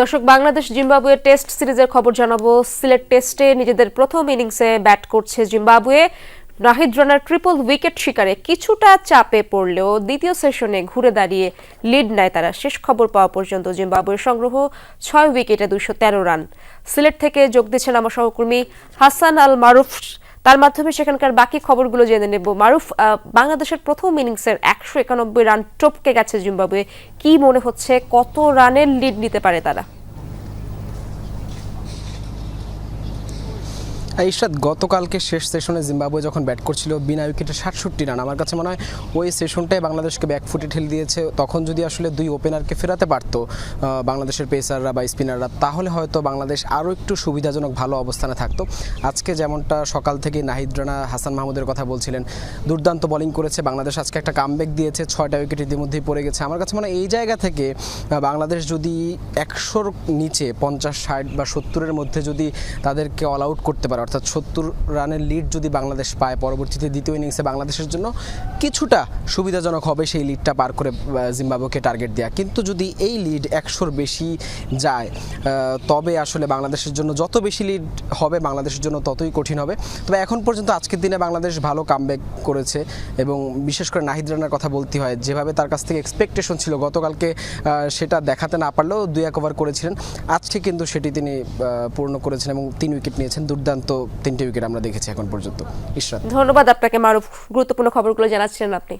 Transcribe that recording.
দর্শক, Bangladesh Zimbabwe test সিরিজের খবর জানাব। সিলেট টেস্টে নিজেদের প্রথম ইনিংসে ব্যাট করছে জিম্বাবুয়ে। নাহিদ রানার ট্রিপল উইকেট শিকারে কিছুটা চাপে পড়লেও দ্বিতীয় সেশনে ঘুরে দাঁড়িয়ে লিড নেয় তারা। শেষ খবর পাওয়া পর্যন্ত জিম্বাবুয়ের সংগ্রহ ছয় উইকেটে দুশো রান। সিলেট থেকে যোগ দিচ্ছেন আমার সহকর্মী হাসান আল মারুফ তার মাধ্যমে সেখানকার বাকি খবরগুলো জেনে নেব। মারুফ বাংলাদেশের প্রথম ইনিংসের একশো একানব্বই রান টপকে গেছে জিম্বাবুয়ে। কি মনে হচ্ছে? কত রানের লিড নিতে পারে তারা? ইশরাত গতকালকে শেষ সেশনে জিম্বাবুয়ে যখন ব্যাট করছিল, বিনা উইকেটে সাতষট্টি রান। আমার কাছে মনে হয় ওই সেশনটাই বাংলাদেশকে ব্যাকফুটে ঠেলে দিয়েছে। তখন যদি আসলে দুই ওপেনারকে ফেরাতে পারতো বাংলাদেশের পেসাররা বা স্পিনাররা তাহলে হয়তো বাংলাদেশ আরও একটু সুবিধাজনক ভালো অবস্থানে থাকতো। আজকে যেমনটা সকাল থেকে নাহিদ রানা, হাসান মাহমুদের কথা বলছিলেন, দুর্দান্ত বোলিং করেছে। বাংলাদেশ আজকে একটা কামব্যাক দিয়েছে, ছয়টা উইকেট ইতিমধ্যেই পড়ে গেছে। আমার কাছে মনে হয় এই জায়গা থেকে বাংলাদেশ যদি একশোর নিচে পঞ্চাশ, ষাট বা সত্তরের মধ্যে যদি তাদেরকে অল আউট করতে পারে অর্থাৎ সত্তর রানের লিড যদি বাংলাদেশ পায় পরবর্তীতে দ্বিতীয় ইনিংসে বাংলাদেশের জন্য, কিছুটা সুবিধাজনক হবে সেই লিডটা পার করে জিম্বাবুকে টার্গেট দেওয়া কিন্তু যদি এই লিড একশোর বেশি যায় তবে আসলে বাংলাদেশের জন্য যত বেশি লিড হবে বাংলাদেশের জন্য ততই কঠিন হবে। তবে এখন পর্যন্ত আজকের দিনে বাংলাদেশ ভালো কামব্যাক করেছে এবং বিশেষ করে নাহিদ রানার কথা বলতে হয়, যেভাবে তার কাছ থেকে এক্সপেকটেশন ছিল, গতকালকে সেটা দেখাতে না পারলেও দুই এক ওভার করেছিলেন। আজকে কিন্তু সেটি তিনি পূর্ণ করেছেন এবং তিন উইকেট নিয়েছেন, দুর্দান্ত তিনটে উইকেট আমরা দেখেছি এখন পর্যন্ত। ইশরাত। ধন্যবাদ আপনাকে মারুফ। গুরুত্বপূর্ণ খবরগুলো জানাচ্ছিলেন আপনি।